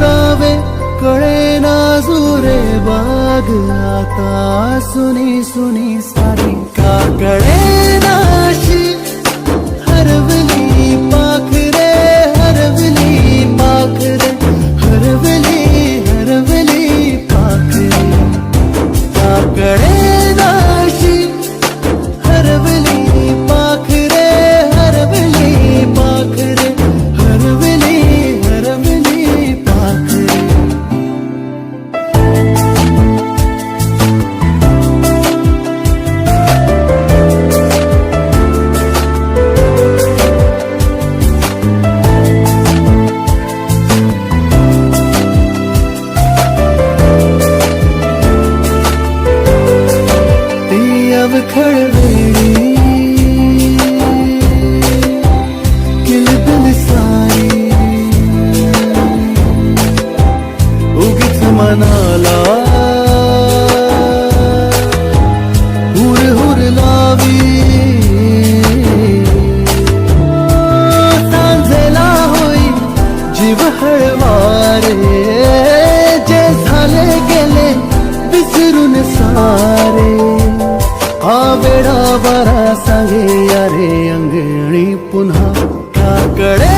हे कळे नाजुरे बाग आता सुनी सुनी सारी का मनाला. हुर हुर लावी. सांजेला होई जीव हळवारे. जे झाले गेले विसरून सारे. हा वेळा बरा सांगे अरे अंगणी पुन्हा काकडे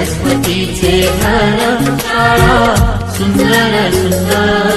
सरस्वतीचे घर शाळा सुंदर सुंदर.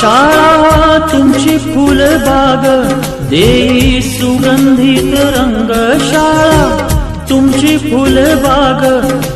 शाळा तुमची फुलबाग देई सुगंधित रंग शाळा तुमची फुलबाग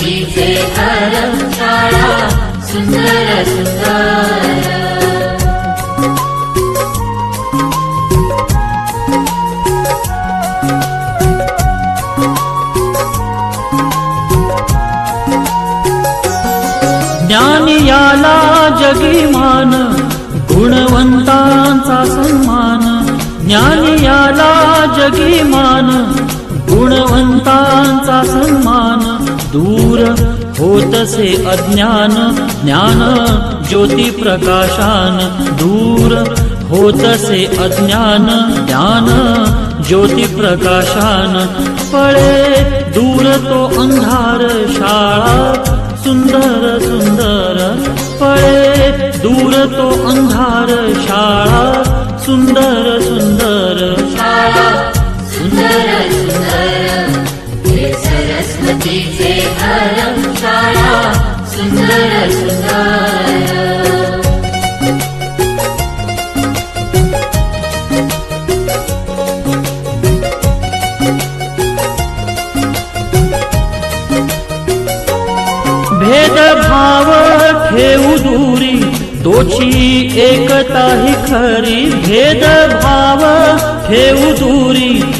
सरस्वतीचे घर शाळा सुंदर सुंदर। ज्ञान याला जगीमान गुणवंतांचा सन्मान. ज्ञान याला जगीमान गुणवंतांचा सन्मान. दूर होतसे अज्ञान ज्ञान ज्योति प्रकाशान। दूर होतसे अज्ञान ज्ञान ज्योति प्रकाशान। पळे दूर तो अंधार शाळा सुंदर सुंदर। पळे दूर तो अंधार शाळा सुंदर सुंदर। शाळा सुंदर सुंदर. भेदभाव ठेवू दूरी तोची एकता ही खरी. भेदभाव ठेवू दूरी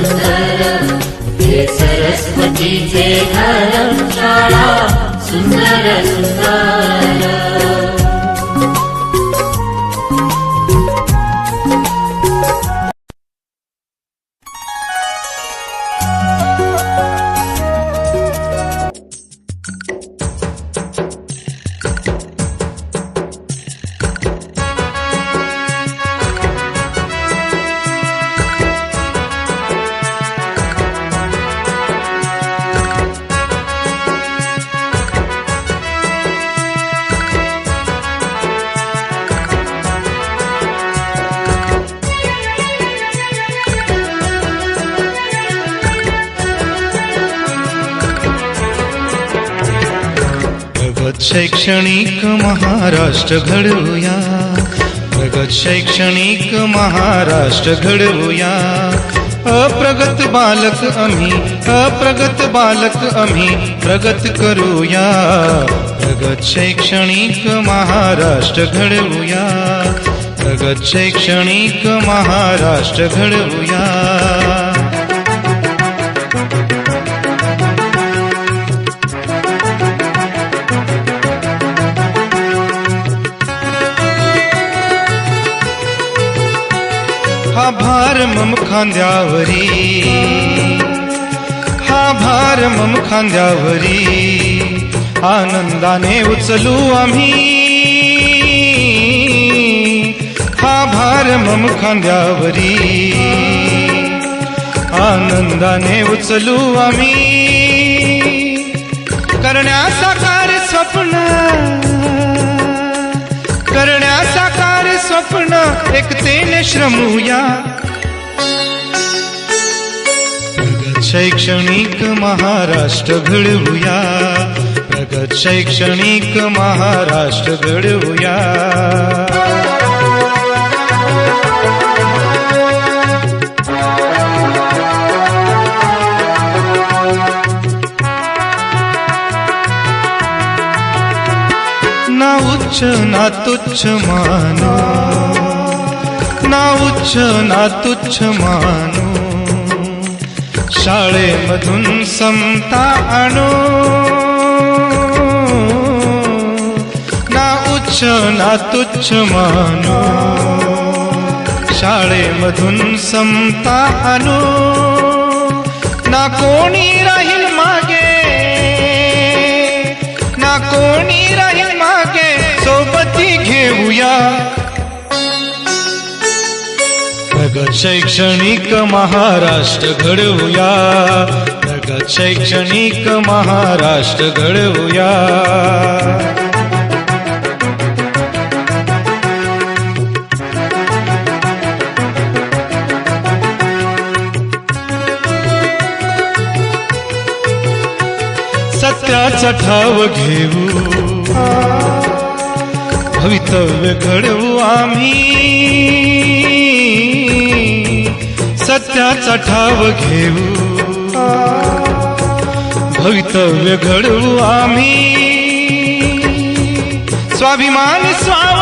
धर्मशाला सुन्दर सुन्दर शैक्षणिक महाराष्ट्र घडवूया. प्रगत शैक्षणिक महाराष्ट्र घडवूया. अप्रगत बालक आम्ही अप्रगत बालक आम्ही प्रगत करूया. प्रगत शैक्षणिक महाराष्ट्र घडवूया. प्रगत शैक्षणिक महाराष्ट्र घडवूया. भार मम खांद्यावरी. हा भार मम खांद्यावरी. आनंदाने उचलू आम्ही. हा भार मम खांद्यावरी. आनंदाने उचलू आम्ही. करण्यासाकार स्वप्न. करण्यासाकार स्वप्न एकतेने श्रमूया. शैक्षणिक महाराष्ट्र घडवूया. प्रगत शैक्षणिक महाराष्ट्र घडवूया. ना उच्च ना तुच्छ मानो. ना उच्च ना तुच्छ मानो. शाळेमधून समता आणो. ना उच्च ना तुच्छ मानो. शाळेमधून समता आणो. ना कोणी राहील मागे. ना कोणी राहील मागे. सोबती घेऊया. प्रगत शैक्षणिक महाराष्ट्र घडवूया. प्रगत शैक्षणिक महाराष्ट्र घडवूया. सत्याचा ठाव घेऊ. भवितव्य घडवू आम्ही. सत्याचा ठाव घेऊ. भवितव्य घडवू आम्ही. स्वाभिमान स्वा